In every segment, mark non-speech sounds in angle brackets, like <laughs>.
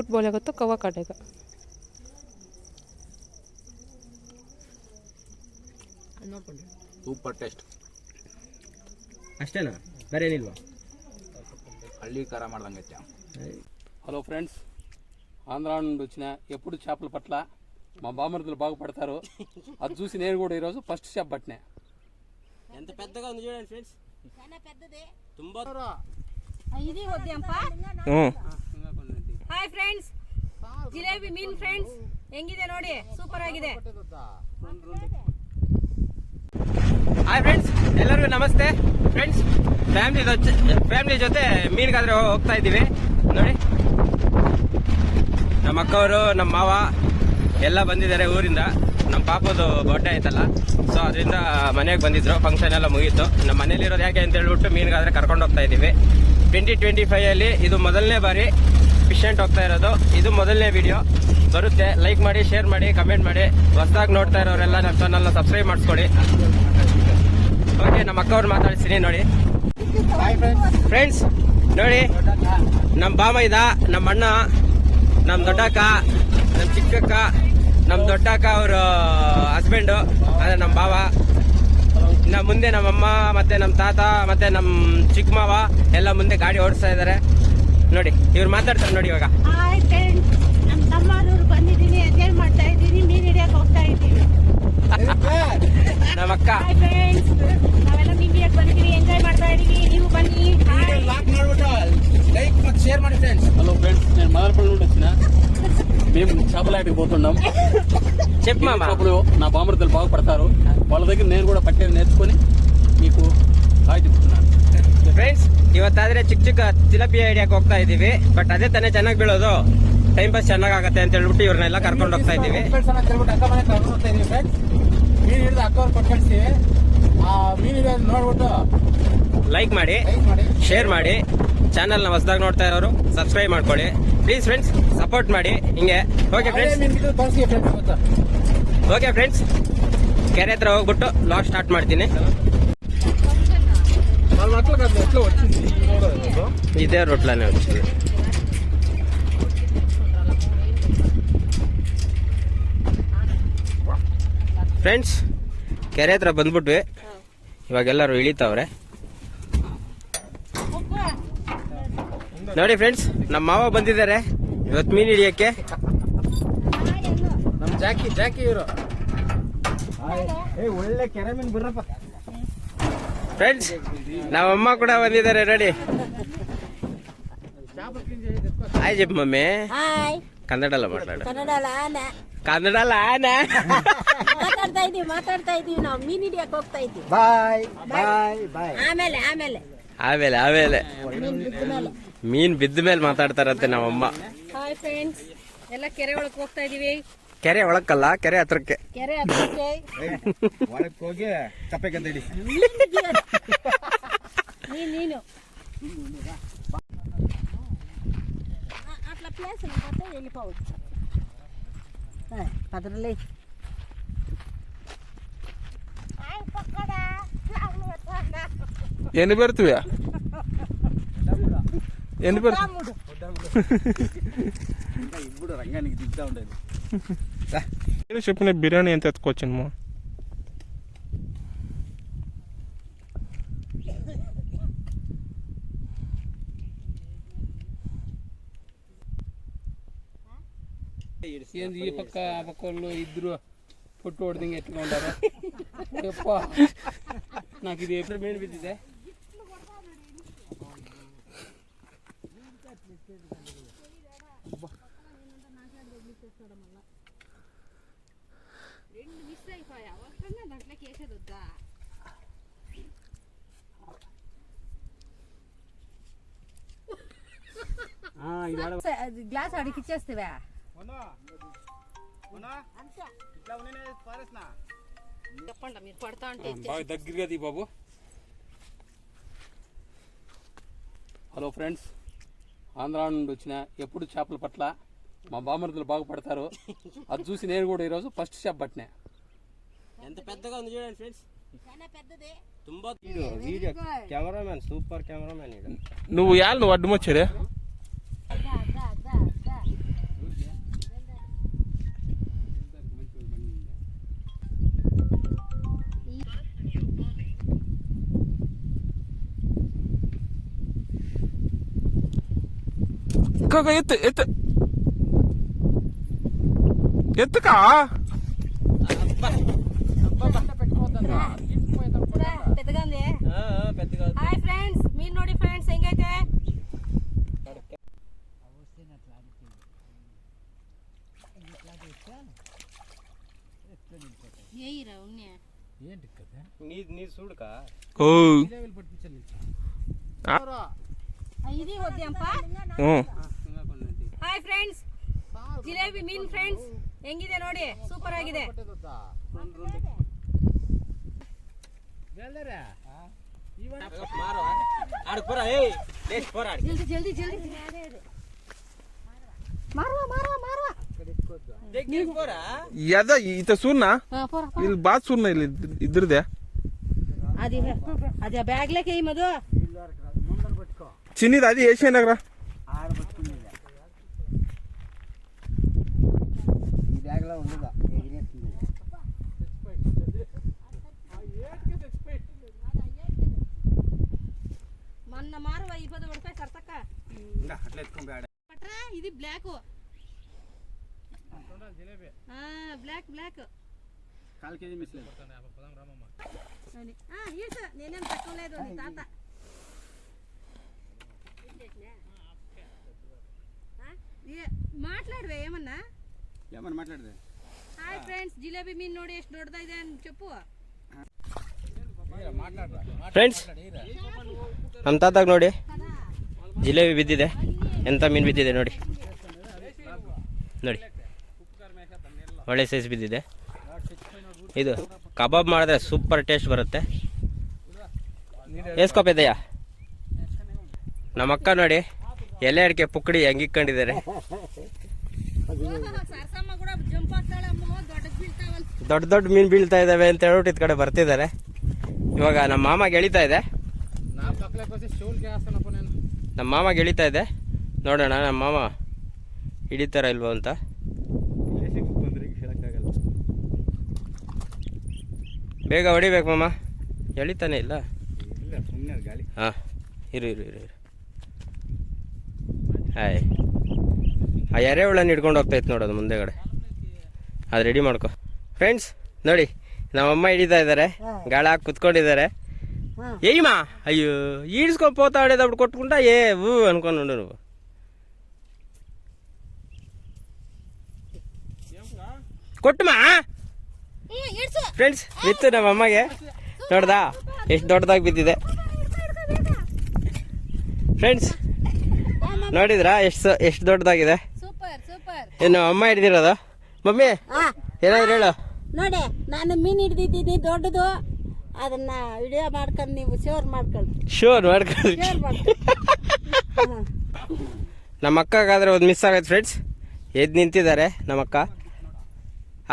Football ಆಗುತ್ತೆ ಕವಕಾಟೆಗ ನೋಟ್ಕೊಂಡೆ super ಅಷ್ಟೇನಾ? ಬೇರೆ ಏನಿಲ್ಲ ಹಳ್ಳಿ คารೆ ಮಾಡಿದಂಗತ್ತಾ ಹಲೋ ಫ್ರೆಂಡ್ಸ್ ಆಂಧ್ರಣ್ಣಿಂದొచ్చినా ಎಪೂಡು ಚಾಪಲ್ ಪಟla ಮಾ ಬಾಮರದಲ್ಲ ಬಾಗಪಡತಾರ ಅದ್ ನೋಸಿ ನೀನ ಕೂಡ ಈరోజు ಫಸ್ಟ್ ಚಾಪ್ ಬಟ್ನೇ. ಎಂತ ದೊಡ್ಡದಾಗಿದೆ ನೋಡಿ ಫ್ರೆಂಡ್ಸ್ ಏನಾ ದೊಡ್ಡದೇ ತುಂಬಾ ಹಾಯ್ ಫ್ರೆಂಡ್ಸ್ ಜಿಲೇಬಿ ಮೀನ್ ಫ್ರೆಂಡ್ಸ್ ಹೆಂಗಿದೆ ನೋಡಿ? ಸೂಪರ್ ಆಗಿದೆ. ಹಾಯ್ ಫ್ರೆಂಡ್ಸ್ ಎಲ್ಲರಿಗೂ ನಮಸ್ತೆ. ಫ್ರೆಂಡ್ಸ್ ಫ್ಯಾಮಿಲಿ ಫ್ಯಾಮಿಲಿ ಜೊತೆ ಮೀನ್ಗಾದ್ರೆ ಹೋಗ್ತಾ ಇದ್ದೀವಿ. ನೋಡಿ. ನಮ್ಮ ಅಕ್ಕವರು ನಮ್ಮ ಮಾವ ಎಲ್ಲ ಬಂದಿದ್ದಾರೆ ಊರಿಂದ. ನಮ್ಮ ಪಾಪದು ಬರ್ಡೇ ಆಯ್ತಲ್ಲ. ಸೊ ಅದರಿಂದ ಮನೆಗೆ ಬಂದಿದ್ರು. ಫಂಕ್ಷನ್ ಎಲ್ಲ ಮುಗೀತು. ನಮ್ಮ ಮನೇಲಿರೋದು ಯಾಕೆ ಅಂತ ಹೇಳ್ಬಿಟ್ಟು ಮೀನ್ಗಾದ್ರೆ ಕರ್ಕೊಂಡು ಹೋಗ್ತಾ ಇದ್ದೀವಿ. ಟ್ವೆಂಟಿ ಟ್ವೆಂಟಿ ಫೈವ್ ಅಲ್ಲಿ ಇದು ಮೊದಲನೇ ಬಾರಿ ಫಿಶೆಂಟ್ ಹೋಗ್ತಾ ಇರೋದು. ಇದು ಮೊದಲನೇ ವಿಡಿಯೋ ಬರುತ್ತೆ. ಲೈಕ್ ಮಾಡಿ ಶೇರ್ ಮಾಡಿ ಕಮೆಂಟ್ ಮಾಡಿ. ಹೊಸದಾಗಿ ನೋಡ್ತಾ ಇರೋರೆಲ್ಲ ನಮ್ಮ ಚಾನಲ್ನ ಸಬ್ಸ್ಕ್ರೈಬ್ ಮಾಡಿಸ್ಕೊಡಿ. ಓಕೆ ನಮ್ಮ ಅಕ್ಕವ್ರು ಮಾತಾಡ್ತೀನಿ ನೋಡಿ. ಫ್ರೆಂಡ್ಸ್ ನೋಡಿ. ನಮ್ಮ ಬಾಮ ಇದ ನಮ್ಮ ಅಣ್ಣ ನಮ್ಮ ದೊಡ್ಡಕ್ಕ ನಮ್ಮ ಚಿಕ್ಕಕ್ಕ ನಮ್ಮ ದೊಡ್ಡಕ್ಕ ಅವ್ರ ಹಸ್ಬೆಂಡು ಅದೇ ನಮ್ಮ ಬಾವ. ಇನ್ನ ಮುಂದೆ ನಮ್ಮಮ್ಮ ಮತ್ತೆ ನಮ್ಮ ತಾತ ಮತ್ತೆ ನಮ್ಮ ಚಿಕ್ಕ ಮಾವ ಎಲ್ಲ ಮುಂದೆ ಗಾಡಿ ಓಡಿಸ್ತಾ ಇದ್ದಾರೆ ನೋಡಿ ಇವ್ರು ಮಾತಾಡ್ತಾರೆ ನೋಡಿ ಇವಾಗ ಹಾಯ್ ಫ್ರೆಂಡ್ಸ್ ನಮ್ಮ ತಮ್ಮನೂರು ಬಂದಿದ್ದೀನಿ ಎಂಜಾಯ್ ಮಾಡ್ತಾ ಇದ್ದೀನಿ ಮೀನ್ ಹಿಡಿಯಕ್ಕೆ ಹೋಗ್ತಾ ಇದ್ದೀವಿ ನಮ್ಮ ಅಕ್ಕ ಹಾಯ್ ಫ್ರೆಂಡ್ಸ್ ನಾವೆಲ್ಲ ಮೀನ್ ಹಿಡಿಯಕ್ಕೆ ಬಂದಿದ್ದೀವಿ ಎಂಜಾಯ್ ಮಾಡ್ತಾ ಇದ್ದೀವಿ ನೀವು ಬನ್ನಿ ಹಾಯ್ షేర్ ಮಾಡಿ ఫ్రెండ్స్ హలో ఫ్రెండ్స్ నేను మదనపల్లి నుండి వచ్చిన మేము చేపలాటికి పోతున్నాం చెప్పు ఈ మామ చేపలు నా బామర్దులు బాగుపడతారు వాళ్ళ దగ్గర నేను కూడా పట్టేది నేర్చుకొని మీకు హాయ్ చెప్తున్నాను ಫ್ರೆಂಡ್ಸ್ ಇವತ್ತಾದ್ರೆ ಚಿಕ್ಕ ಚಿಕ್ಕ ತಿಲಪಿಯ ಐಡಿಯಾಕ್ ಹೋಗ್ತಾ ಇದೀವಿ ಬಟ್ ಅದೇ ತಾನೇ ಚೆನ್ನಾಗಿ ಬೀಳೋದು. ಟೈಮ್ ಪಾಸ್ ಚೆನ್ನಾಗತ್ತೆ ಅಂತ ಹೇಳ್ಬಿಟ್ಟು ಇವ್ರನ್ನೆಲ್ಲ ಕರ್ಕೊಂಡು ಹೋಗ್ತಾ ಇದೀವಿ ಮನೆ ಹಿಡಿದು ಆ ಮೀನು ಹಿಡಿಯೋದು ನೋಡ್ಬಿಟ್ಟು ಲೈಕ್ ಮಾಡಿ ಶೇರ್ ಮಾಡಿ. ಚಾನಲ್ನ ಹೊಸದಾಗಿ ನೋಡ್ತಾ ಇರೋರು ಸಬ್ಸ್ಕ್ರೈಬ್ ಮಾಡ್ಕೊಳ್ಳಿ. ಪ್ಲೀಸ್ ಫ್ರೆಂಡ್ಸ್ ಸಪೋರ್ಟ್ ಮಾಡಿ. ಹಿಂಗೆ. ಓಕೆ ಫ್ರೆಂಡ್ಸ್ ಓಕೆ ಫ್ರೆಂಡ್ಸ್ ಕೆರೆ ಹತ್ರ ಹೋಗ್ಬಿಟ್ಟು ಲಾಗ್ ಸ್ಟಾರ್ಟ್ ಮಾಡ್ತೀನಿ. వాళ్ళ అట్లా కాదు ఎట్లా వచ్చింది ಇದೇ ರೋಟ್ಲಾನೆ వచ్చింది ಫ್ರೆಂಡ್ಸ್ ಕೆರೆ ಹತ್ರ ಬಂದ್ಬಿಟ್ವಿ ಇವಾಗೆಲ್ಲರೂ ಇಳಿತಾವ್ರೆ ನೋಡಿ ಫ್ರೆಂಡ್ಸ್ ನಮ್ಮ ಮಾವ ಬಂದಿದ್ದಾರೆ ಇವತ್ತು ಮೀನು ಹಿಡಿಯಕ್ಕೆ ನಮ್ ಜಾಕಿ ಜಾಕಿ ಇವರು ಏ ಒಳ್ಳೆ ಕೆರೆ ಮೀನು ಬಿಡ್ರಪ್ಪ ಫ್ರೆಂಡ್ಸ್ ನಮ್ಮಮ್ಮ ಕೂಡ ಬಂದಿದ್ದಾರೆ ನೋಡಿ. ಹಾಯ್ ಜಪ್ ಮಮ್ಮಿ. ಹಾಯ್ ಕನ್ನಡಲ್ಲ ಮಾತಾಡ. ಕನ್ನಡ ಅಲ್ಲ ಕನ್ನಡಲ್ಲ ಆನ. ಮಾತಾಡ್ತಾ ಇದೀವಿ ಮಾತಾಡ್ತಾ ಇದೀವಿ ನಾವು. ಮೀನ್ ಹಿಡಿಯಕ್ಕೆ ಹೋಗ್ತಾ ಇದ್ದೀವಿ ಬಾಯ್ ಬಾಯ್ ಬಾಯ್ ಆಮೇಲೆ ಆಮೇಲೆ. ಆಮೇಲೆ ಆಮೇಲೆ. ಮೀನ್ ಬಿದ್ದ ಮೇಲೆ. ಮೀನ್ ಬಿದ್ದ ಮೇಲೆ ಮಾತಾಡ್ತಾರಂತೆ ನಮ್ಮಮ್ಮ. ಹಾಯ್ ಫ್ರೆಂಡ್ಸ್ ಎಲ್ಲ ಕೆರೆ ಒಳಗೆ ಹೋಗ್ತಾ ಇದೀವಿ. ಕೆರೆ ಒಳಕ್ಕಲ್ಲ ಕೆರೆ ಹತ್ರಕ್ಕೆ ಕೆರೆ ಹತ್ರಕ್ಕೆ ಒಳಕ್ ಹೋಗಿ ಕಪ್ಪೆಗಂತ ಹಿಡಿ ನೀನು ನೀನು అట్లా ప్లేస్ పోతే వెళ్ళిపోవచ్చు పదరలే ఎన్ని పెడుతువా ఎన్ని పెడుతు ఇప్పుడు రంగానికి దిగుతా ఉండేది మీరు చెప్పిన బిర్యానీ ఎంత ఎత్తుకొచ్చిందమ్మా మా? ఈ పక్క ఆ పక్క వాళ్ళు ఇద్దరు పొట్టు ఒడి ఎట్లా ఉండాలి చెప్ప. నాకు ఇది ఎప్పుడు మెయిన్ బిద్దిదే <laughs> Ah, గ్లాస్ అడికి ఇచ్చేస్తావా? చెప్పండి మీరు పడతా అంటే దగ్గరగా బాబు. హలో ఫ్రెండ్స్ ఆంధ్ర నుండి వచ్చిన ఎప్పుడు చేపల పట్ల మా బామరుదులు బాగుపడతారు అది చూసి నేను కూడా ఈరోజు ఫస్ట్ చేప పట్టినా. ఎంత పెద్దగా ఉంది చూడండి ఫ్రెండ్స్ కెమెరామెన్ సూపర్ కెమెరామెన్ ఇక్కడ నువ్వు యాల్ నువ్వు అడ్డమొచ్చారే ఎత్తు ఎత్తు ఎత్తుకా హాయ్ ఫ్రెండ్స్ మీరు నోడి ఫ్రెండ్స్ ಹೆಂಗೈತೆ ಏಯ್ರ ಉಣ್ಣೆ ನೀರ್ ನೀರ್ ಸುಡ್ಕ ಓ ఇది వద్దంప ಹ್ಞೂ hi friends jalebi mean friends ಹೆಂಗಿದೆ ನೋಡಿ ಸೂಪರ್ ಆಗಿದೆ యద ఇత చూన్నా వీళ్ళు బాగా చూన్నా వీళ్ళు ఇద్దరిదే? అది అది బ్యాగ్ లేక మధు. చిన్నది అది వేసేయండి ఇది black black black call KG miss లేదు నేనేం తక్కువ లేదు తాత. మాట్లాడువే ఏమన్నా? ఏమన్నా మాట్లాడదే? హాయ్ ఫ్రెండ్స్ జిలేబీ మీన్ ನೋಡಿ ಎಷ್ಟು ದೊಡ್ಡದಿದೆ ಅಂತ చెప్పు. ಫ್ರೆಂಡ್ಸ್ ನಮ್ಮ ತಾತಾಗ ನೋಡಿ ಜಿಲೇಬಿ ಬಿದ್ದಿದೆ. ಎಂಥ ಮೀನು ಬಿದ್ದಿದೆ ನೋಡಿ. ನೋಡಿ. ಒಳ್ಳೆ ಸೈಜ್ ಬಿದ್ದಿದೆ. ಇದು ಕಬಾಬ್ ಮಾಡಿದ್ರೆ ಸೂಪರ್ ಟೇಸ್ಟ್ ಬರುತ್ತೆ. ಎಸ್ಕೊಪಿದೆಯಾ ನಮ್ಮ ಅಕ್ಕ ನೋಡಿ, ಎಲೆ ಅಡಿಕೆ ಪುಕ್ಕಡಿ ಹೆಂಗಿಕ್ಕೊಂಡಿದ್ದಾರೆ ದೊಡ್ಡ ದೊಡ್ಡ ಮೀನು ಬೀಳ್ತಾ ಇದ್ದಾವೆ ಅಂತ ಹೇಳ್ಬಿಟ್ಟು ಇದ್ ಕಡೆ ಬರ್ತಿದ್ದಾರೆ. ಇವಾಗ ನಮ್ಮ ಮಾಮ ಎಳಿತಾ ಇದೆ. ನಮ್ಮ ಮಾಮ ಗೆಳೀತಾ ಇದೆ. ನೋಡೋಣ ನಮ್ಮ ಮಾಮ ಹಿಡಿತಾರ ಇಲ್ವೋ ಅಂತ. ಬೇಗ ಹೊಡಿಬೇಕು ಮಾಮ. ಎಳಿತಾನೆ ಇಲ್ಲ? ಇಲ್ಲ ಸುಮ್ಮನೆ ಗಾಳಿ ಹಾಂ ಇರು ಇರು ಇರು ಇರು. ಹಾಯ್. ಆ ಎರೆಹುಳನ್ನ ಹಿಡ್ಕೊಂಡು ಹೋಗ್ತೈತೆ ನೋಡೋದು ಮುಂದೆಗಡೆ. ಅದು ರೆಡಿ ಮಾಡ್ಕೊ. ಫ್ರೆಂಡ್ಸ್ ನೋಡಿ ನಮ್ಮಮ್ಮ ಹಿಡಿತಾ ಇದ್ದಾರೆ. ಗಾಳ ಹಾಕಿ ಕುತ್ಕೊಂಡಿದ್ದಾರೆ. ಏಯ್ಮಾ ಅಯ್ಯೋ ಈಡ್ಸ್ಕೊಂಡು ಪೋತಾ ಹೊಡೆದ ಬಿಟ್ಟು ಕೊಟ್ಕೊಂಡ ಏ ಹೂ ಅನ್ಕೊಂಡು నువ్వు ಕೊಟ್ಟುಮಾ ಇಡ್ಸು ಫ್ರೆಂಡ್ಸ್ ಬಿತ್ತು ನಮ್ಮ ಅಮ್ಮಗೆ ನೋಡ್ದಾ ಎಷ್ಟು ದೊಡ್ಡದಾಗಿ ಬಿದ್ದಿದೆ ಫ್ರೆಂಡ್ಸ್ ನೋಡಿದ್ರಾ ಎಷ್ಟು ಎಷ್ಟು ದೊಡ್ಡದಾಗಿದೆ ಸೂಪರ್ ಸೂಪರ್ ಏನು ಅಮ್ಮ ಹಿಡ್ದಿರೋದು ಮಮ್ಮಿ ಏನಾದ್ರು ಹೇಳು ನೋಡಿ ನಾನು ಮೀನು ಹಿಡ್ದಿದ್ದೀನಿ ದೊಡ್ಡದು ಅದನ್ನ ವಿಡಿಯೋ ಮಾಡ್ಕೊಂಡು ನೀವು ಶೇರ್ ಮಾಡ್ಕೊಳ್ಳಿ ಶೋರ್ ಮಾಡ್ಕೊಳ್ಳಿ ಶೇರ್ ಮಾಡ್ಕೊಳ್ಳಿ <laughs> ನಮ್ಮ ಅಕ್ಕಗಾದ್ರೆ ಒಂದು ಮಿಸ್ ಆಗೈತೆ ಫ್ರೆಂಡ್ಸ್ ಎದ್ದು ನಿಂತಿದ್ದಾರೆ ನಮ್ಮ ಅಕ್ಕ.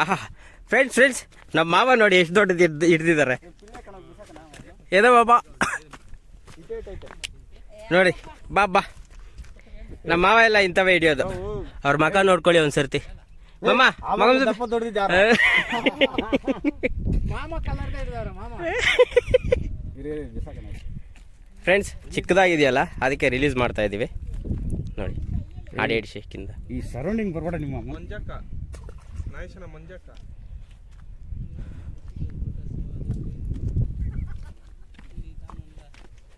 ಆಹಾ ಫ್ರೆಂಡ್ಸ್ ಫ್ರೆಂಡ್ಸ್ ನಮ್ಮ ಮಾವ ನೋಡಿ ಎಷ್ಟು ದೊಡ್ಡದು ಹಿಡ್ದು ಹಿಡ್ದಿದ್ದಾರೆ. ಏನೋ ಬಾಬಾ. ನೋಡಿ ಬಾ ಬಾ. ನಮ್ಮ ಮಾವ ಎಲ್ಲ ಇಂಥವೇ ಹಿಡಿಯೋದು. ಅವ್ರ ಮಗ ನೋಡ್ಕೊಳ್ಳಿ ಒಂದ್ಸರ್ತಿ. ಮಮ್ಮ ಮಗನ ಜೊತೆ- ದಪ್ಪ ದೊಡ್ಡದಿದ್ದಾರೆ ಏ. ಮಾಮ ಕಲರ್ ಇದ್ದಾರೆ ಮಾಮ ಇರೇ ಬಿಸಾಕ ನೋಡಿ. ಫ್ರೆಂಡ್ಸ್ ಚಿಕ್ಕದಾಗಿದೆಯಲ್ಲ ಅದಕ್ಕೆ ರಿಲೀಸ್ ಮಾಡ್ತಾ ಇದೀವಿ. ನೋಡಿ ಆಡಿ ಹಿಡಿಸಿ ಕಿಂದ ಈ ಸರೌಂಡಿಂಗ್ ಬರ್ಬೇಡ ನಿಮ್ಮ ಮಂಜಕ್ಕ ನಾಯಶನ ಮಂಜಕ್ಕ.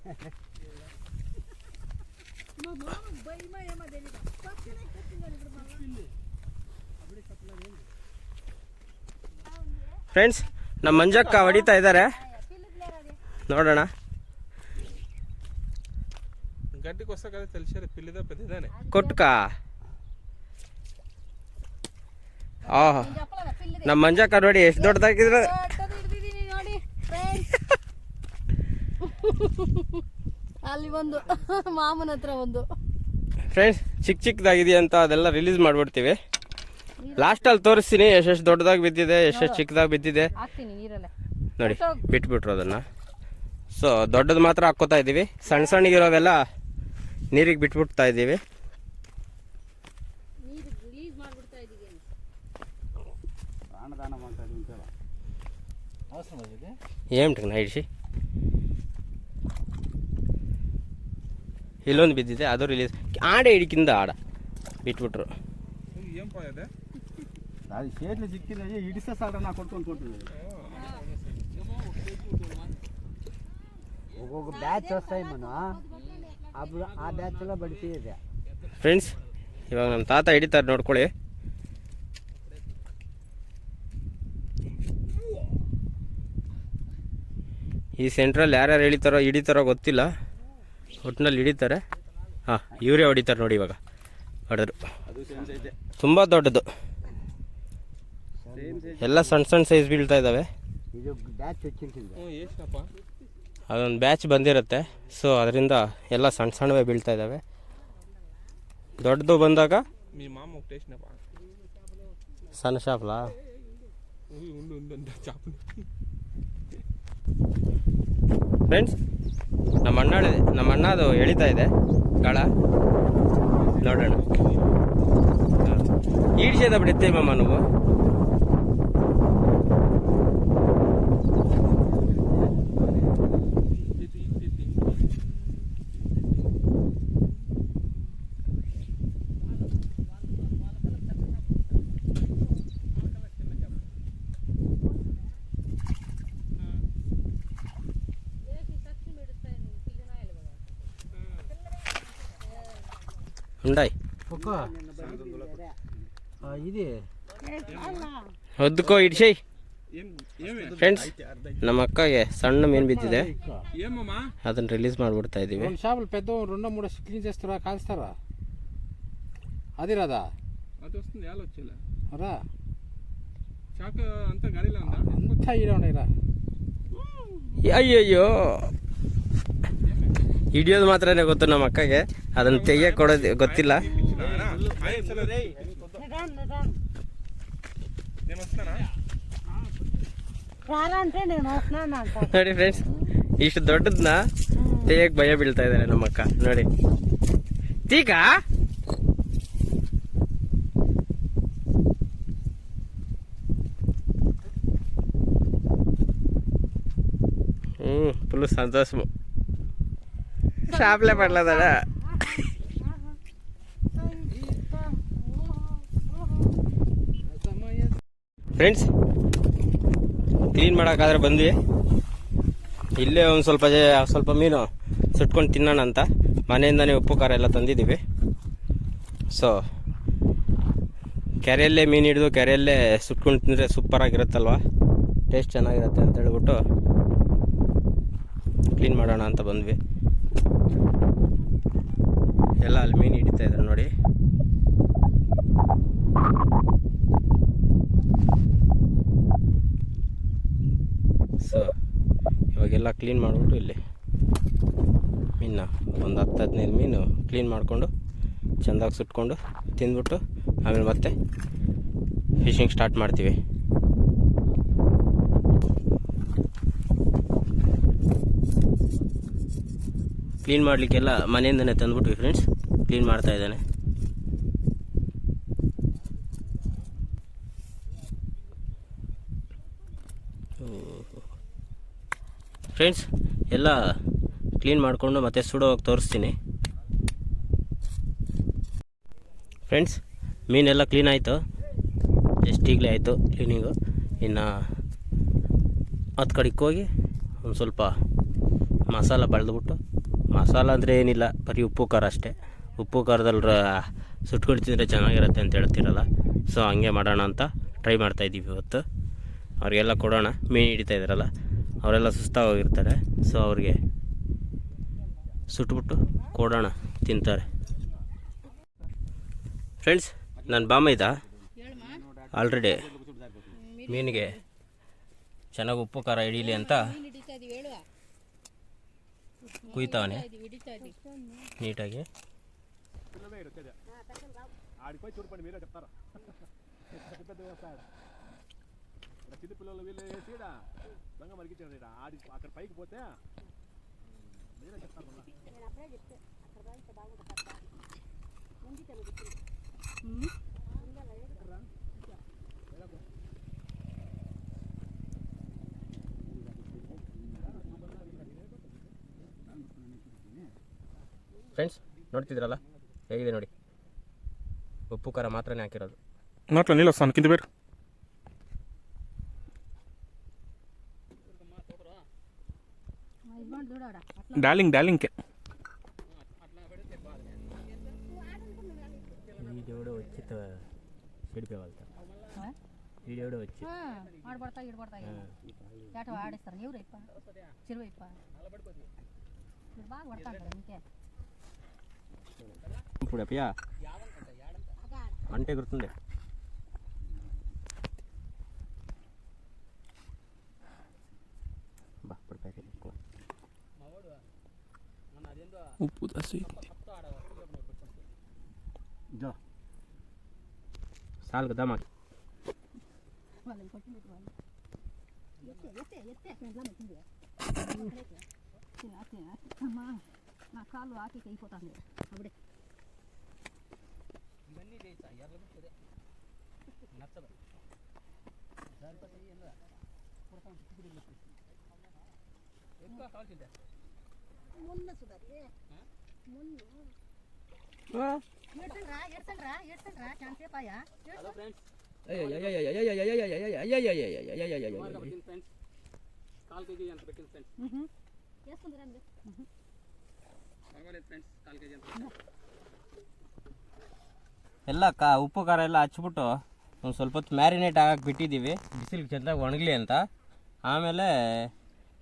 <laughs> ಫ್ರೆಂಡ್ಸ್ ನಮ್ಮ ಮಂಜಕ್ಕ ಹೊಡಿತಾ ಇದ್ದಾರೆ. ನೋಡೋಣ. ಕೊಟ್ಕ? ಆಹ್. ನಮ್ಮ ಮಂಜಕ್ಕ ನೋಡಿ ಎಷ್ಟು ದೊಡ್ಡದಾಗಿದ್ರೆ. <laughs> ಅಲ್ಲಿ ಒಂದು ಮಾಮನ ಹತ್ರ ಒಂದು. ಫ್ರೆಂಡ್ಸ್ ಚಿಕ್ಕ ಚಿಕ್ಕದಾಗಿದೆಯಾ ಅಂತ ಅದೆಲ್ಲ ರಿಲೀಸ್ ಮಾಡ್ಬಿಡ್ತೀವಿ. ಲಾಸ್ಟಲ್ಲಿ ತೋರಿಸ್ತೀನಿ ಎಷ್ಟೆಷ್ಟು ದೊಡ್ಡದಾಗಿ ಬಿದ್ದಿದೆ ಎಷ್ಟೆಷ್ಟು ಚಿಕ್ಕದಾಗಿ ಬಿದ್ದಿದೆ. ಹಾಕ್ತೀನಿ ನೀರಲ್ಲೇ. ನೋಡಿ ಬಿಟ್ಬಿಟ್ರು ಅದನ್ನ. ಸೊ ದೊಡ್ಡದು ಮಾತ್ರ ಹಾಕ್ಕೋತಾ ಇದ್ದೀವಿ ಸಣ್ಣ ಸಣ್ಣಗಿರೋವೆಲ್ಲ ನೀರಿಗೆ ಬಿಟ್ಬಿಡ್ತಾ ಇದ್ದೀವಿ ಏಮ್ಟು ಹಿಡಿಸಿ ಇಲ್ಲೊಂದು ಬಿದ್ದಿದೆ ಅದು ರಿಲೀಸ್ ಆಡ ಹಿಡಿಕಿಂದ ಆಡ. ಬಿಟ್ಬಿಟ್ರು. అది చేతులు చిక్కింది ఇడిస్తే సార్ నాకు కొట్టుకుంటుంది ఒక్కొక్క బ్యాచ్ వస్తాయి మనం అప్పుడు ఆ బ్యాచ్లో పడిపోయేది ಫ್ರೆಂಡ್ಸ್ ಇವಾಗ ನಮ್ಮ ತಾತ ಹಿಡಿತಾರೆ ನೋಡ್ಕೊಳ್ಳಿ ಈ ಸೆಂಟ್ರಲ್ಲಿ ಯಾರ್ಯಾರು ಹಿಡಿತಾರೋ ಹಿಡಿತಾರೋ ಗೊತ್ತಿಲ್ಲ ಒಟ್ಟಿನಲ್ಲಿ ಹಿಡಿತಾರೆ ಹಾಂ ಇವರೇ ಹೊಡಿತಾರೆ ನೋಡಿ ಇವಾಗ ಹೊಡೆದ್ರು ತುಂಬ ದೊಡ್ಡದು ಎಲ್ಲ ಸಣ್ಣ ಸಣ್ಣ ಸೈಜ್ ಬೀಳ್ತಾ ಇದ್ದಾವೆ ಅದೊಂದು ಬ್ಯಾಚ್ ಬಂದಿರುತ್ತೆ. ಸೊ ಅದರಿಂದ ಎಲ್ಲ ಸಣ್ಣ ಸಣ್ಣವೇ ಬೀಳ್ತಾ ಇದಾವೆ. ದೊಡ್ಡದು ಬಂದಾಗ ಸಣ್ಣ ಶಾಪ್ಲ? ಫ್ರೆಂಡ್ಸ್ ನಮ್ಮ ಅಣ್ಣ ನಮ್ಮ ಅಣ್ಣ ಅದು ಎಳಿತಾ ಇದೆ. ಗಳ. ನೋಡೋಣ. ಈಡ್ಸಿದ ಬಿಡುತ್ತೆ ಮಮ್ಮ ನಾವು? ఉండాయి ఇది ಹೊದ್ಕೋ ಇಡ್ಸೈ ಫ್ರೆಂಡ್ಸ್ ನಮ್ಮ ಅಕ್ಕಗೆ ಸಣ್ಣ ಮೀನು ಬಿದ್ದಿದೆ ఏమమ్మా ಅದನ್ನ ರಿಲೀಸ್ ಮಾಡಿಬಿಡ್ತಾ ಇದ್ದೀವಿ రెండు చేపలు పెద్ద రెండో మూడో క్లీన్ చేస్తారా కాల్స్తారా అది రాదా అది వస్తుంది ఎలా వచ్చేలా రా చాక అంతా గాలిలో ఉందా అంతా ఈడ ఉన్నాయి రా ಅಯ್ಯಯ್ಯೋ ಹಿಡಿಯೋದು ಮಾತ್ರನೇ ಗೊತ್ತು ನಮ್ಮ ಅಕ್ಕಗೆ ಅದನ್ನ ತೆಗಿಯಕ್ಕೆ ಕೊಡೋದು ಗೊತ್ತಿಲ್ಲ నేను వస్తున్నానా ರಾರ అంటే నేను వస్తున్నాను అంట ನೋಡಿ ಫ್ರೆಂಡ್ಸ್ ಇಷ್ಟು ದೊಡ್ಡದನ್ನ ತೆಗಿಯಕ್ಕೆ ಭಯ ಬೀಳ್ತಾ ಇದ್ದಾರೆ ನಮ್ಮ ಅಕ್ಕ ನೋಡಿ ತೀಕ ಹ್ಮ್ ಫುಲ್ ಸಂತೋಷ షాప్లే పడలేదా ಫ್ರೆಂಡ್ಸ್ ಕ್ಲೀನ್ ಮಾಡೋಕ್ಕಾದ್ರೆ ಬಂದ್ವಿ. ಇಲ್ಲೇ ಒಂದು ಸ್ವಲ್ಪ ಸ್ವಲ್ಪ ಮೀನು ಸುಟ್ಕೊಂಡು ತಿನ್ನೋಣ ಅಂತ. ಮನೆಯಿಂದನೇ ಉಪ್ಪು, ಖಾರ ಎಲ್ಲ ತಂದಿದ್ದೀವಿ. ಸೊ ಕೆರೆಯಲ್ಲೇ ಮೀನು ಹಿಡಿದು ಕೆರೆಯಲ್ಲೇ ಸುಟ್ಕೊಂಡು ತಿಂದರೆ ಸೂಪರಾಗಿರುತ್ತಲ್ವ ಟೇಸ್ಟ್ ಚೆನ್ನಾಗಿರುತ್ತೆ ಅಂತ ಹೇಳ್ಬಿಟ್ಟು ಕ್ಲೀನ್ ಮಾಡೋಣ ಅಂತ ಬಂದ್ವಿ. ಎಲ್ಲ ಅಲ್ಲಿ ಮೀನು ಹಿಡಿತಾ ಇದ್ದಾರೆ ನೋಡಿ ಸೊ ಇವಾಗೆಲ್ಲ ಕ್ಲೀನ್ ಮಾಡಿಬಿಟ್ಟು ಇಲ್ಲಿ ಮೀನು ಒಂದು ಹತ್ತು ಹದಿನೈದು ಮೀನು ಕ್ಲೀನ್ ಮಾಡಿಕೊಂಡು ಚೆಂದಾಗಿ ಸುಟ್ಕೊಂಡು ತಿಂದ್ಬಿಟ್ಟು ಆಮೇಲೆ ಮತ್ತೆ ಫಿಶಿಂಗ್ ಸ್ಟಾರ್ಟ್ ಮಾಡ್ತೀವಿ. ಕ್ಲೀನ್ ಮಾಡಲಿಕ್ಕೆಲ್ಲ ಮನೆಯಿಂದನೇ ತಂದುಬಿಟ್ವಿ ಫ್ರೆಂಡ್ಸ್ ಕ್ಲೀನ್ ಮಾಡ್ತಾ ಇದ್ದಾನೆ. ಫ್ರೆಂಡ್ಸ್ ಎಲ್ಲ ಕ್ಲೀನ್ ಮಾಡಿಕೊಂಡು ಮತ್ತೆ ಸುಡೋಗಿ ತೋರಿಸ್ತೀನಿ. ಫ್ರೆಂಡ್ಸ್ ಮೀನೆಲ್ಲ ಕ್ಲೀನ್ ಆಯಿತು. ಜಸ್ಟ್ ಈಗಲೇ ಆಯಿತು ಕ್ಲೀನಿಂಗು ಇನ್ನು ಹತ್ತು ಕಡೆಗೆ ಹೋಗಿ ಒಂದು ಸ್ವಲ್ಪ ಮಸಾಲ ಬಳ್ದುಬಿಟ್ಟು, ಮಸಾಲ ಅಂದರೆ ಏನಿಲ್ಲ, ಬರೀ ಉಪ್ಪು, ಖಾರ ಅಷ್ಟೇ. ಉಪ್ಪು ಖಾರದಲ್ಲಿ ಸುಟ್ಕೊಂಡು ತಿಂದರೆ ಚೆನ್ನಾಗಿರುತ್ತೆ ಅಂತ ಹೇಳ್ತಿರಲ್ಲ. ಸೊ ಹಂಗೆ ಮಾಡೋಣ ಅಂತ ಟ್ರೈ ಮಾಡ್ತಾಯಿದ್ದೀವಿ ಇವತ್ತು. ಅವ್ರಿಗೆಲ್ಲ ಕೊಡೋಣ. ಮೀನು ಹಿಡಿತಾ ಇದ್ದಾರಲ್ಲ ಅವರೆಲ್ಲ ಸುಸ್ತಾಗೋಗಿರ್ತಾರೆ. ಸೊ ಅವ್ರಿಗೆ ಸುಟ್ಬಿಟ್ಟು ಕೊಡೋಣ ತಿಂತಾರೆ. ಫ್ರೆಂಡ್ಸ್ ನನ್ನ ಬಾಮೈದ ಆಲ್ರೆಡಿ ಮೀನಿಗೆ ಚೆನ್ನಾಗಿ ಉಪ್ಪು, ಖಾರ ಹಿಡೀಲಿ ಅಂತ ಕುಯ್ತಾವನೆ. ನೀಟಾಗಿ. ఆడిపోయి చూడపండి మీరే చెప్తారా పెద్ద వ్యవసాయం చిన్న పిల్లలు వీళ్ళు వేసి ఈడ దొంగ మరిగించారు ఈడ ఆడి అక్కడ పైకి పోతే మీరే చెప్తారు మళ్ళా. ಫ್ರೆಂಡ್ಸ್ ನೋಡ್ತಿದ್ರಲ್ಲ ಹೇಗಿದೆ ನೋಡಿ ಉಪ್ಪು ಖಾರ ಮಾತ್ರನೇ ಹಾಕಿರೋದು నోట్లో నీళ్ళు వస్తాను కింద పెట్టు డార్లింగ్ డార్లింగ్కే వీడియోడు అంటే గుర్తుండే. जा साल का दमा ಕಾಲು ಹಾಕಿ ಕೈ ಕೊಟ್ಟಂಗೆ ಅಬಿಡೆ ಬನ್ನಿ ಬೇಯ್ತ ಎಲ್ಲ ಬಿಡ್ತದೆ ನತ್ತದ ಎಲ್ಲ ಸುಧಾರಿ ಎಲ್ಲ ಕಾ ಉಪ್ಪು ಖಾರ ಎಲ್ಲ ಹಚ್ಬಿಟ್ಟು ಒಂದು ಸ್ವಲ್ಪ ಹೊತ್ತು ಮ್ಯಾರಿನೇಟ್ ಆಗಕ್ಕೆ ಬಿಟ್ಟಿದ್ದೀವಿ. ಬಿಸಿಲಿಗೆ ಚೆಂದಾಗಿ ಒಣಗಲಿ ಅಂತ. ಆಮೇಲೆ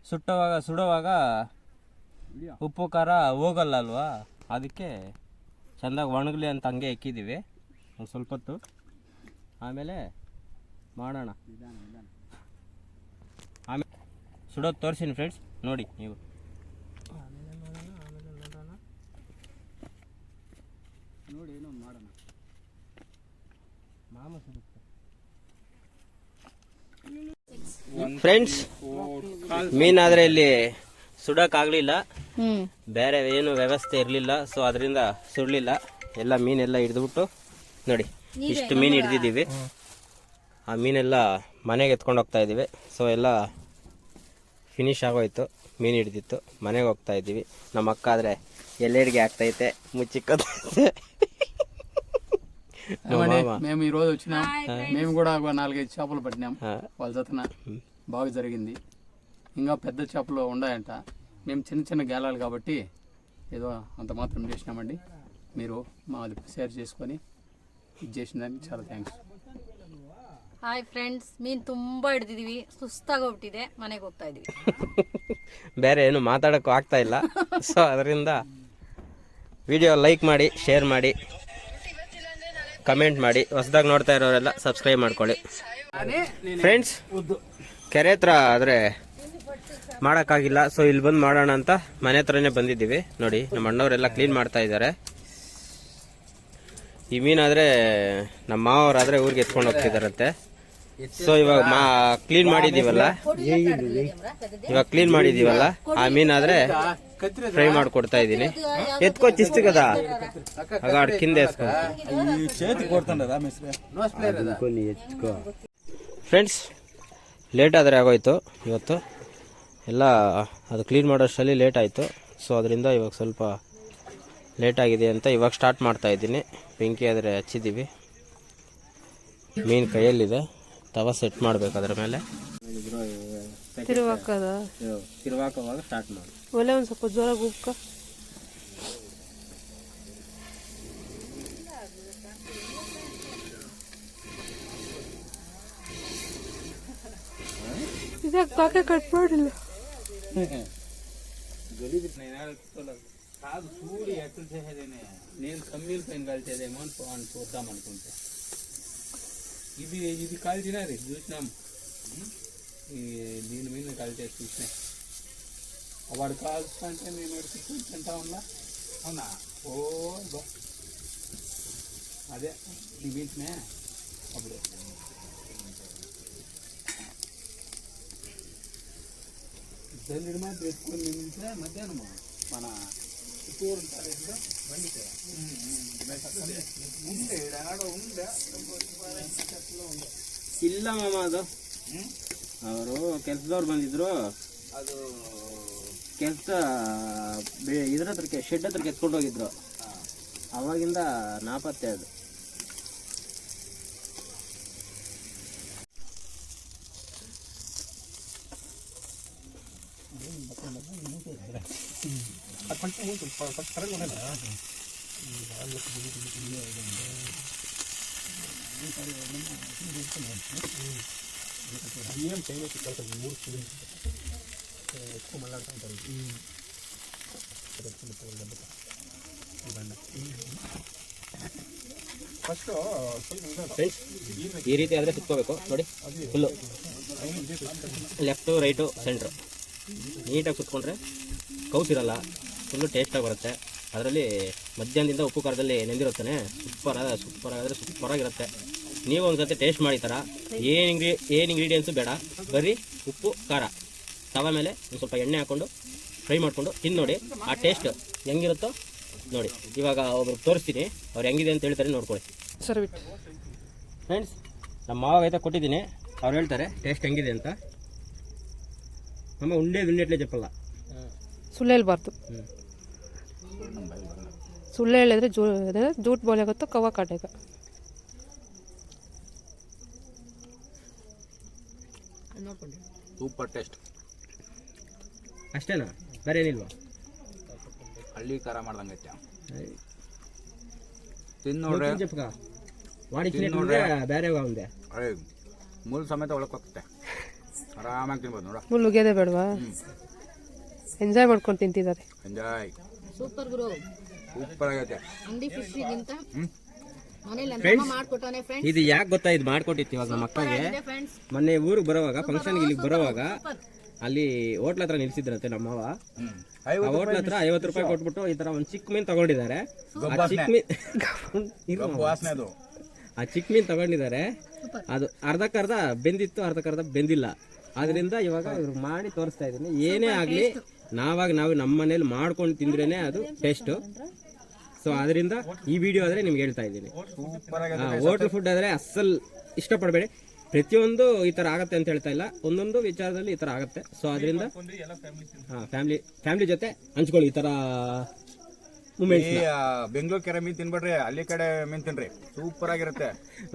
ಸುಟ್ಟೋವಾಗ ಸುಡೋವಾಗ ಉಪ್ಪು ಖಾರ ಹೋಗಲ್ಲ ಅಲ್ವಾ ಅದಕ್ಕೆ ಚೆಂದಾಗಿ ಒಣಗಲಿ ಅಂತ ಹಂಗೆ ಇಕ್ಕಿದ್ದೀವಿ ಒಂದು ಸ್ವಲ್ಪ ಹೊತ್ತು. ಆಮೇಲೆ ಮಾಡೋಣ. ಆಮೇಲೆ ಸುಡೋದು ತೋರಿಸಿನಿ ಫ್ರೆಂಡ್ಸ್ ನೋಡಿ ನೀವು. ನೋಡಿ ಏನೋ ಒಂದು ಮಾಡೋಣ. ಫ್ರೆಂಡ್ಸ್ ಮೀನಾದ್ರೆ ಇಲ್ಲಿ ಸುಡೋಕ್ಕಾಗಲಿಲ್ಲ ಬೇರೆ ಏನು ವ್ಯವಸ್ಥೆ ಇರಲಿಲ್ಲ ಸೊ ಅದರಿಂದ ಸುಡಲಿಲ್ಲ ಎಲ್ಲ ಮೀನೆಲ್ಲ ಹಿಡಿದ್ಬಿಟ್ಟು ನೋಡಿ ಇಷ್ಟು ಮೀನು ಹಿಡ್ದಿದ್ದೀವಿ ಆ ಮೀನೆಲ್ಲ ಮನೆಗೆ ಎತ್ಕೊಂಡು ಹೋಗ್ತಾ ಇದ್ದೀವಿ ಸೊ ಎಲ್ಲ ಫಿನಿಶ್ ಆಗೋಯ್ತು ಮೀನು ಹಿಡ್ದಿತ್ತು ಮನೆಗೆ ಹೋಗ್ತಾ ಇದ್ದೀವಿ ನಮ್ಮ ಅಕ್ಕ ಆದರೆ ಎಲ್ಲೆಡಿಗೆ ಆಗ್ತೈತೆ ముచ్చిక్కదైతే ఏమండి మేము ఈ రోజు వచ్చినాం మేము కూడా ఒక నాలుగైదు చేపలు పట్టినాం వాళ్ళ జతన బాగా జరిగింది ఇంకా పెద్ద చేపలు ఉన్నాయంట మేము చిన్న చిన్న గేలాలు కాబట్టి ఏదో అంత మాత్రం చేసినామండి మీరు మాది షేర్ చేసుకొని ఇది చేసిన దానికి చాలా థ్యాంక్స్ ಹಾಯ್ ಫ್ರೆಂಡ್ಸ್ ಮೀನು ತುಂಬಾ ಹಿಡ್ದಿದೀವಿ ಸುಸ್ತಾಗಿ ಹೋಗ್ಬಿಟ್ಟಿದೆ ಮನೆಗೆ ಹೋಗ್ತಾ ಇದೀವಿ ಬೇರೆ ಏನು ಮಾತಾಡೋಕ್ಕೂ ಆಗ್ತಾ ಇಲ್ಲ ಸೊ ಅದರಿಂದ ವಿಡಿಯೋ ಲೈಕ್ ಮಾಡಿ ಶೇರ್ ಮಾಡಿ ಕಮೆಂಟ್ ಮಾಡಿ ಹೊಸದಾಗಿ ನೋಡ್ತಾ ಇರೋರೆಲ್ಲ ಸಬ್ಸ್ಕ್ರೈಬ್ ಮಾಡ್ಕೊಳ್ಳಿ ಫ್ರೆಂಡ್ಸ್ ಕೆರೆ ಹತ್ರ ಆದರೆ ಮಾಡೋಕ್ಕಾಗಿಲ್ಲ. ಸೊ ಇಲ್ಲಿ ಬಂದು ಮಾಡೋಣ ಅಂತ ಮನೆ ಹತ್ರನೇ ಬಂದಿದ್ದೀವಿ. ನೋಡಿ ನಮ್ಮ ಅಣ್ಣವರೆಲ್ಲ ಕ್ಲೀನ್ ಮಾಡ್ತಾ ಇದ್ದಾರೆ. ಈ ಮೀನಾದರೆ ನಮ್ಮ ಮಾವರಾದರೆ ಊರಿಗೆ ಎತ್ಕೊಂಡು ಹೋಗ್ತಿದಾರಂತೆ. ಸೊ ಇವಾಗ ಮಾ ಕ್ಲೀನ್ ಮಾಡಿದ್ದೀವಲ್ಲ? ಇವಾಗ ಕ್ಲೀನ್ ಮಾಡಿದೀವಲ್ಲ ಆ ಮೀನಾದ್ರೆ ಫ್ರೈ ಮಾಡ್ಕೊಡ್ತಾ ಇದ್ದೀನಿ. ಎತ್ಕೋ ಚಿಸ್ತಿಗದ ಕಿಂದ ಫ್ರೆಂಡ್ಸ್ ಲೇಟ್ ಆದರೆ ಆಗೋಯ್ತು ಇವತ್ತು. ಎಲ್ಲ ಅದು ಕ್ಲೀನ್ ಮಾಡೋಷ್ಟರಲ್ಲಿ ಲೇಟ್ ಆಯಿತು. ಸೊ ಅದರಿಂದ ಇವಾಗ ಸ್ವಲ್ಪ ಲೇಟ್ ಆಗಿದೆ ಅಂತ ಇವಾಗ ಸ್ಟಾರ್ಟ್ ಮಾಡ್ತಾ ಇದ್ದೀನಿ. ಬೆಂಕಿ ಆದರೆ ಹಚ್ಚಿದ್ದೀವಿ ಮೀನು ಕೈಯಲ್ಲಿದೆ. ತವ ಸೆಟ್ ಮಾಡಬೇಕು ಅದ್ರ ಮೇಲೆ. ತಿರುವಾಕದ? ತಿರುವಾಕುವಾಗ ಸ್ಟಾರ್ಟ್ ಮಾಡಿ. ಒಲೆ ಒಂದು ಸ್ವಲ್ಪ ಜೋರಾಗಿ ಉಪ್ಕ ಇದಕ್ಕೆ ಪಾಕೆ ಕಟ್ ಮಾಡಿಲ್ಲ? గలీజ్ నేను కాదు చూడు ఎట్లా చేసేదేనే నేను కమ్మీల పైన కలిసేదేమో అని అని చూద్దాం అనుకుంటే ఇది ఇది కాల్చినది చూసినాం. దీని మీద కలిసేది చూసినా. వాడు కాల్చుకుంటే నేను ఎడికి కూర్చుంటా ఉన్నా. అవునా? ఓ అదే నీ అప్పుడు జల్లుడు మాత్రం పెట్టుకొని నింటే మధ్యాహ్నం మన చిత్తూరు ఉంటారు ఇక్కడ బండికి ఉండే ఆడ ఉండే ಇಲ್ಲ ಮಾಮ ಅದು ಅವರು ಕೆಲ್ಸದವ್ರು ಬಂದಿದ್ರು ಅದು ಕೆಲಸ ಇದ್ರ ಹತ್ರಕ್ಕೆ ಶೆಡ್ ಹತ್ರಕ್ಕೆ ಎತ್ಕೊಂಡು ಹೋಗಿದ್ರು ಅವಾಗಿಂದ ನಾಪತ್ತೆ ಅದು ಫ್ರೆಂಡ್ಸ್ ಈ ರೀತಿ ಆದರೆ ಸುತ್ಕೋಬೇಕು. ನೋಡಿ ಫುಲ್ಲು ಲೆಫ್ಟು ರೈಟು ಸೆಂಟ್ರು ನೀಟಾಗಿ ಸುತ್ಕೊಂಡ್ರೆ ಕೌಸಿರಲ್ಲ ಫುಲ್ಲು ಟೇಸ್ಟಾಗಿ ಬರುತ್ತೆ. ಅದರಲ್ಲಿ ಮಧ್ಯಾಹ್ನದಿಂದ ಉಪ್ಪು ಖಾರದಲ್ಲಿ ನೆಂದಿರುತ್ತಾನೆ. ಸೂಪರಾದ ಸೂಪರ್ ಆಗಿರುತ್ತೆ. ನೀವು ಒಂದು ಸತಿ ಟೇಸ್ಟ್ ಮಾಡಿ ಥರ ಏನು ಇಂಗ್ರಿ ಏನು ಇಂಗ್ರೀಡಿಯೆಂಟ್ಸು ಬೇಡ. ಬರೀ ಉಪ್ಪು ಖಾರ. ತವ ಮೇಲೆ ಒಂದು ಸ್ವಲ್ಪ ಎಣ್ಣೆ ಹಾಕ್ಕೊಂಡು ಫ್ರೈ ಮಾಡಿಕೊಂಡು ತಿಂದು ನೋಡಿ. ಆ ಟೇಸ್ಟ್ ಹೆಂಗಿರುತ್ತೋ ನೋಡಿ. ಇವಾಗ ಒಬ್ರು ತೋರಿಸ್ತೀನಿ. ಅವ್ರು ಹೆಂಗಿದೆ ಅಂತ ಹೇಳ್ತಾರೆ ನೋಡ್ಕೊಳ್ಳಿ. ಸರ್ ಬಿಟ್ಟು. ಫ್ರೆಂಡ್ಸ್ ನಮ್ಮ ಮಾವಾಗೈತೆ ಕೊಟ್ಟಿದ್ದೀನಿ. ಅವ್ರು ಹೇಳ್ತಾರೆ ಟೇಸ್ಟ್ ಹೆಂಗಿದೆ ಅಂತ. ನಮ್ಮ ಉಂಡೆ ಉಂಡೆಟ್ಲೆ ಚಪ್ಪಲ್ಲ. ಸುಳ್ಳೇ ಹೇಳ್ಬಾರ್ದು ಹ್ಞೂ ಸುಳ್ಳು ಹೇಳಿದ್ರೆ ಜೂ ಜೂಟ್ ಆಗುತ್ತೆ ಕವ ಕಾಟೇಗ ಸೂಪರ್ ಟೇಸ್ಟ್ ಅಷ್ಟೇನಾ? ಬೇರೆ ಏನಿಲ್ವಾ? ಹಳ್ಳಿ ಖಾರ ಮಾಡ್ದಂಗೈತೆ ತಿಂದು ನೋಡ್ರೆ. ಮಾಡಿ ನೋಡ್ರೆ. ಬೇರೆ ಒಂದೆ. ಮುಳ್ಳು ಸಮೇತ ಒಳಕ್ಕೆ ಹೋಗ್ತೈತೆ. ಆರಾಮಾಗಿ ತಿನ್ಬೋದು ನೋಡ. ಮುಳ್ಳು ಗೆದೆ ಬೇಡವಾ? ಎಂಜಾಯ್ ಮಾಡ್ಕೊಂಡು ತಿಂತಿದ್ದಾರೆ ಎಂಜಾಯ್ ಸೂಪರ್ ಗುರು. ಸೂಪರ್ ಆಗೈತೆ ಅಂಗಡಿ ಫಿಶ್ಗಿಂತ ಇದು ಯಾಕೆ ಗೊತ್ತಾ ಇದು ಮಾಡ್ಕೊಟ್ಟಿತ್ತು ಇವಾಗ ನಮ್ಮ ಅಕ್ಕಗೆ? ಫ್ರೆಂಡ್ಸ್ ಮೊನ್ನೆ ಊರಿಗೆ ಬರುವಾಗ ಫಂಕ್ಷನ್ಗೆ ಇಲ್ಲಿಗೆ ಬರುವಾಗ ಅಲ್ಲಿ ಹೋಟ್ಲ ಹತ್ರ ನಿಲ್ಸಿದ್ರಂತೆ ನಮ್ಮ ಮಾವ. ಆ ಹೋಟ್ಲ ಹತ್ರ ಐವತ್ತು ರೂಪಾಯಿ ಕೊಟ್ಬಿಟ್ಟು ಈ ತರ ಒಂದು ಚಿಕ್ಕ ಮೀನ್ ತಗೊಂಡಿದ್ದಾರೆ. ಆ ಚಿಕ್ಕ ಮೀನ್ <laughs> ಆ ಚಿಕ್ಕ ಮೀನ್ ತಗೊಂಡಿದ್ದಾರೆ. ಅದು ಅರ್ಧಕ್ಕರ್ಧ ಬೆಂದಿತ್ತು ಅರ್ಧಕ್ಕರ್ಧ ಬೆಂದಿಲ್ಲ. ಅದರಿಂದ ಇವಾಗ ಇವ್ರು ಮಾಡಿ ತೋರಿಸ್ತಾ ಇದ್ದೀನಿ. ಏನೇ ಆಗಲಿ ನಾವಾಗ ನಾವು ನಮ್ಮ ಮನೇಲಿ ಮಾಡ್ಕೊಂಡು ತಿಂದ್ರೇ ಅದು ಟೇಸ್ಟು. ಸೊ ಅದರಿಂದ ಈ ವಿಡಿಯೋ ಆದರೆ ನಿಮ್ಗೆ ಹೇಳ್ತಾ ಇದ್ದೀನಿ. ಹೋಟ್ಲ್ ಫುಡ್ ಆದರೆ ಅಸ್ಸಲ್ ಇಷ್ಟಪಡಬೇಡಿ. ಪ್ರತಿಯೊಂದು ಈ ಥರ ಆಗುತ್ತೆ ಅಂತ ಹೇಳ್ತಾ ಇಲ್ಲ. ಒಂದೊಂದು ವಿಚಾರದಲ್ಲಿ ಈ ಥರ ಆಗುತ್ತೆ. ಸೊ ಅದರಿಂದ ಹಾಂ ಫ್ಯಾಮಿಲಿ ಫ್ಯಾಮಿಲಿ ಜೊತೆ ಹಂಚ್ಕೊಳ್ಳಿ ಈ ಥರ ಈ ಬೆಂಗಳೂರು ಕೆರೆ ಮೀನ್ ತಿನ್ಬೇಡ್ರಿ ಅಲ್ಲಿ ಕಡೆ ಮೀನ್ ತಿನ್ರಿ. ಸೂಪರ್ ಆಗಿರುತ್ತೆ.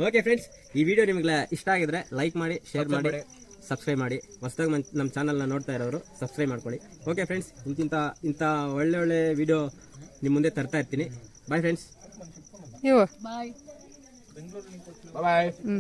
ಓಕೆ ಫ್ರೆಂಡ್ಸ್ ಈ ವಿಡಿಯೋ ನಿಮ್ಗೆ ಇಷ್ಟ ಆಗಿದ್ರೆ ಲೈಕ್ ಮಾಡಿ ಶೇರ್ ಮಾಡಿ ಸಬ್ಸ್ಕ್ರೈಬ್ ಮಾಡಿ. ಹೊಸದಾಗಿ ನಮ್ಮ ಚಾನಲ್ನ ನೋಡ್ತಾ ಇರೋರು ಸಬ್ಸ್ಕ್ರೈಬ್ ಮಾಡ್ಕೊಳ್ಳಿ. ಓಕೆ ಫ್ರೆಂಡ್ಸ್ ಇಂತಿಂಥ ಇಂಥ ಒಳ್ಳೆ ಒಳ್ಳೆ ವಿಡಿಯೋ ನಿಮ್ಮ ಮುಂದೆ ತರ್ತಾ ಇರ್ತೀನಿ. ಬಾಯ್ ಫ್ರೆಂಡ್ಸ್ ಬಾಯ್ ಬಾಯ್ ಹ್ಞೂ